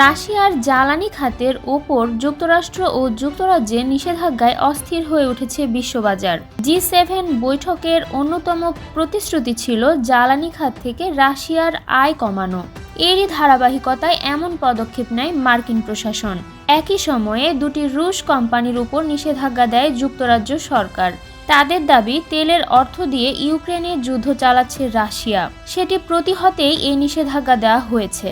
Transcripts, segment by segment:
রাশিয়ার জ্বালানি খাতের ওপর যুক্তরাষ্ট্র ও যুক্তরাজ্যে নিষেধাজ্ঞায় অস্থির হয়ে উঠেছে বিশ্ববাজার। জি সেভেন বৈঠকের অন্যতম প্রতিশ্রুতি ছিল জ্বালানি খাত থেকে রাশিয়ার আয় কমানো। এরই ধারাবাহিকতায় এমন পদক্ষেপ নেয় মার্কিন প্রশাসন। একই সময়ে দুটি রুশ কোম্পানির উপর নিষেধাজ্ঞা দেয় যুক্তরাজ্য সরকার। তাদের দাবি, তেলের অর্থ দিয়ে ইউক্রেনে যুদ্ধ চালাচ্ছে রাশিয়া। সেটি প্রতিহতেই এই নিষেধাজ্ঞা দেওয়া হয়েছে।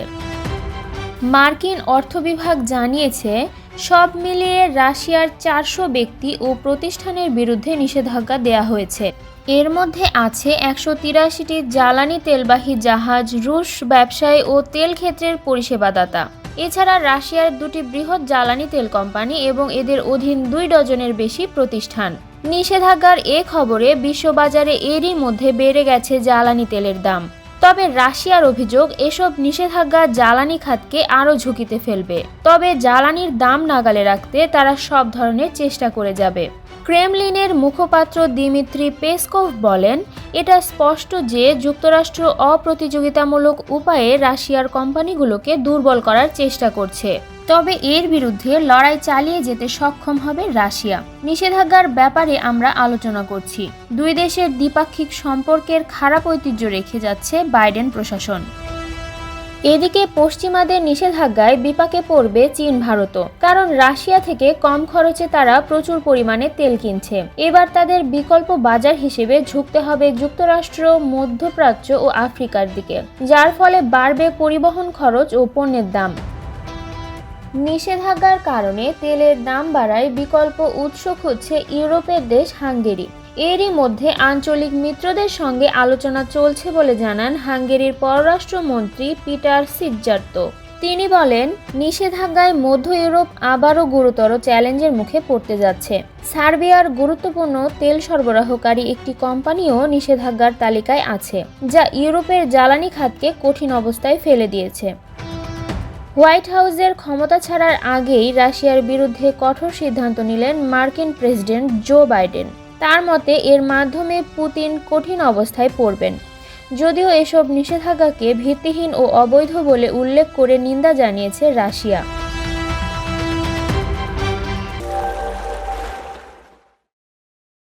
মার্কিন অর্থ বিভাগ জানিয়েছে, সব মিলিয়ে রাশিয়ার চারশো ব্যক্তি ও প্রতিষ্ঠানের বিরুদ্ধে নিষেধাজ্ঞা দেওয়া হয়েছে। এর মধ্যে আছে একশো তিরাশিটি জ্বালানি তেলবাহী জাহাজ, রুশ ব্যবসায়ী ও তেল ক্ষেত্রের পরিষেবাদাতা। এছাড়া রাশিয়ার দুটি বৃহৎ জ্বালানি তেল কোম্পানি এবং এদের অধীন দুই ডজনের বেশি প্রতিষ্ঠান। নিষেধাজ্ঞার এ খবরে বিশ্ববাজারে এরই মধ্যে বেড়ে গেছে জ্বালানি তেলের দাম। তবে রাশিয়ার অভিযোগ, এসব নিষেধাজ্ঞা জ্বালানি খাতকে আরও ঝুঁকিতে ফেলবে। তবে জ্বালানির দাম নাগালে রাখতে তারা সব ধরনের চেষ্টা করে যাবে। ক্রেমলিনের মুখপাত্র দিমিত্রি পেসকোভ বলেন, এটা স্পষ্ট যে যুক্তরাষ্ট্র অপ্রতিযোগিতামূলক উপায়ে রাশিয়ার কোম্পানিগুলোকে দুর্বল করার চেষ্টা করছে। তবে এর বিরুদ্ধে লড়াই চালিয়ে যেতে সক্ষম হবে রাশিয়া। নিষেধাজ্ঞার ব্যাপারে আমরা আলোচনা করছি। দুই দেশের দ্বিপাক্ষিক সম্পর্কের খারাপ ঐতিহ্য রেখে যাচ্ছে বাইডেন প্রশাসন। এদিকে পশ্চিমাদের নিষেধাজ্ঞায় বিপাকে পড়বে চীন ভারতও, কারণ রাশিয়া থেকে কম খরচে তারা প্রচুর পরিমাণে তেল কিনছে। এবার তাদের বিকল্প বাজার হিসেবে ঝুঁকতে হবে যুক্তরাষ্ট্র, মধ্যপ্রাচ্য ও আফ্রিকার দিকে, যার ফলে বাড়বে পরিবহন খরচ ও পণ্যের দাম। নিষেধাজ্ঞার কারণে তেলের দাম বাড়ায় বিকল্প উৎস খুঁজছে ইউরোপের দেশ হাঙ্গেরি। এরই মধ্যে আঞ্চলিক মিত্রদের সঙ্গে আলোচনা চলছে বলে জানান হাঙ্গেরির পররাষ্ট্রমন্ত্রী পিটার সিজ্জার্ত তিনি বলেন, নিষেধাজ্ঞায় মধ্য ইউরোপ আবারও গুরুতর চ্যালেঞ্জের মুখে পড়তে যাচ্ছে। সার্বিয়ার গুরুত্বপূর্ণ তেল সরবরাহকারী একটি কোম্পানিও নিষেধাজ্ঞার তালিকায় আছে, যা ইউরোপের জ্বালানি খাতকে কঠিন অবস্থায় ফেলে দিয়েছে। হোয়াইট হাউসের ক্ষমতা ছাড়ার আগেই রাশিয়ার বিরুদ্ধে কঠোর সিদ্ধান্ত নিলেন মার্কিন প্রেসিডেন্ট জো বাইডেন। তার মতে, এর মাধ্যমে পুতিন কঠিন অবস্থায় পড়বেন। যদিও এসব নিষেধাজ্ঞাকে ভিত্তিহীন ও অবৈধ বলে উল্লেখ করে নিন্দা জানিয়েছে রাশিয়া।